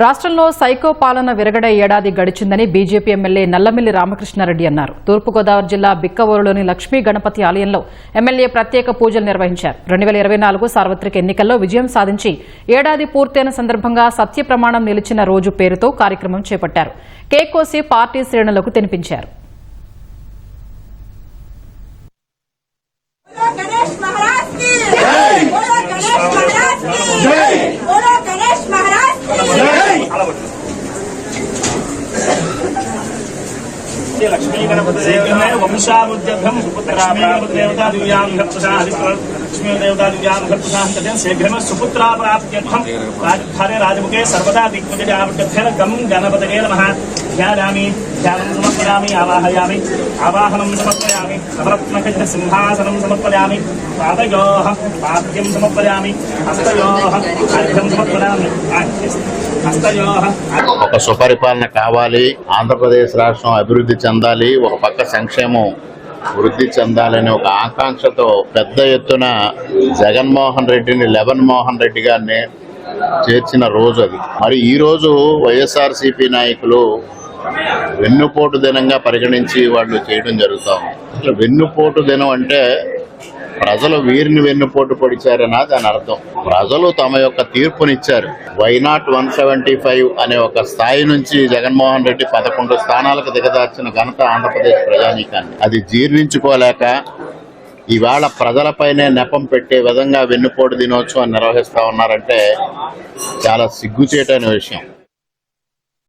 రాష్ట్రంలో సైకో పాలన విరగడ ఏడాది గడిచిందని బీజేపీ ఎమ్మెల్యే నల్లమిల్లి రామకృష్ణారెడ్డి అన్నారు. తూర్పుగోదావరి జిల్లా బిక్కవోరులోని లక్ష్మీ గణపతి ఆలయంలో ఎమ్మెల్యే ప్రత్యేక పూజలు నిర్వహించారు. రెండు వేల ఇరవై నాలుగు సార్వత్రిక ఎన్నికల్లో విజయం సాధించి ఏడాది పూర్తయిన సందర్భంగా సత్య ప్రమాణం నిలిచిన రోజు పేరుతో కార్యక్రమం చేపట్టారు. కేక్ కోసి పార్టీ శ్రేణులకు తినిపించారు. लक्ष्मी गणपति वंशामुद्यभ्यम सुपुत्रा प्राप्त देवता दिव्यां घटप्रसाद लक्ष्मी देवता दिव्यां घटप्रसाद कथन शीघ्रम सुपुत्रा प्राप्त्यर्थम राजधारे राजमुखे सर्वदा दिग्विजयावट्यर्थेन गम गणपतये नमः జ్ఞాయామి ధ్యానం సమర్పయామి ఆవాహయామి ఆవాహనం సమర్పయామి నవరత్నకృష్ణ సింహాసనం సమర్పయామి పాదయో పాద్యం సమర్పయామి హస్తయో అర్ఘ్యం సమర్పయామి ఒక సుపరిపాలన కావాలి. ఆంధ్రప్రదేశ్ రాష్ట్రం అభివృద్ధి చెందాలి. ఒక పక్క సంక్షేమం వృద్ధి చెందాలని ఒక ఆకాంక్షతో పెద్ద ఎత్తున జగన్మోహన్ రెడ్డిని లెవెన్ మోహన్ రెడ్డి గారిని చేర్చిన రోజు అది. మరి ఈరోజు వైఎస్ఆర్సీపీ నాయకులు వెన్నుపోటు దినంగా పరిగణించి వాళ్ళు చేయడం జరుగుతాం అసలు వెన్నుపోటు దినం అంటే ప్రజలు వీరిని వెన్నుపోటు పొడిచారనా? దాని అర్థం. ప్రజలు తమ యొక్క తీర్పునిచ్చారు. Why not one seventy five అనే ఒక స్థాయి నుంచి జగన్మోహన్ రెడ్డి పదకొండు స్థానాలకు దిగదార్చిన ఘనత ఆంధ్రప్రదేశ్ ప్రజానీకాన్ని. అది జీర్ణించుకోలేక ఇవాళ ప్రజలపైనే నెపం పెట్టే విధంగా వెన్నుపోటు దినోత్సవం నిర్వహిస్తా ఉన్నారంటే చాలా సిగ్గుచేటైన విషయం.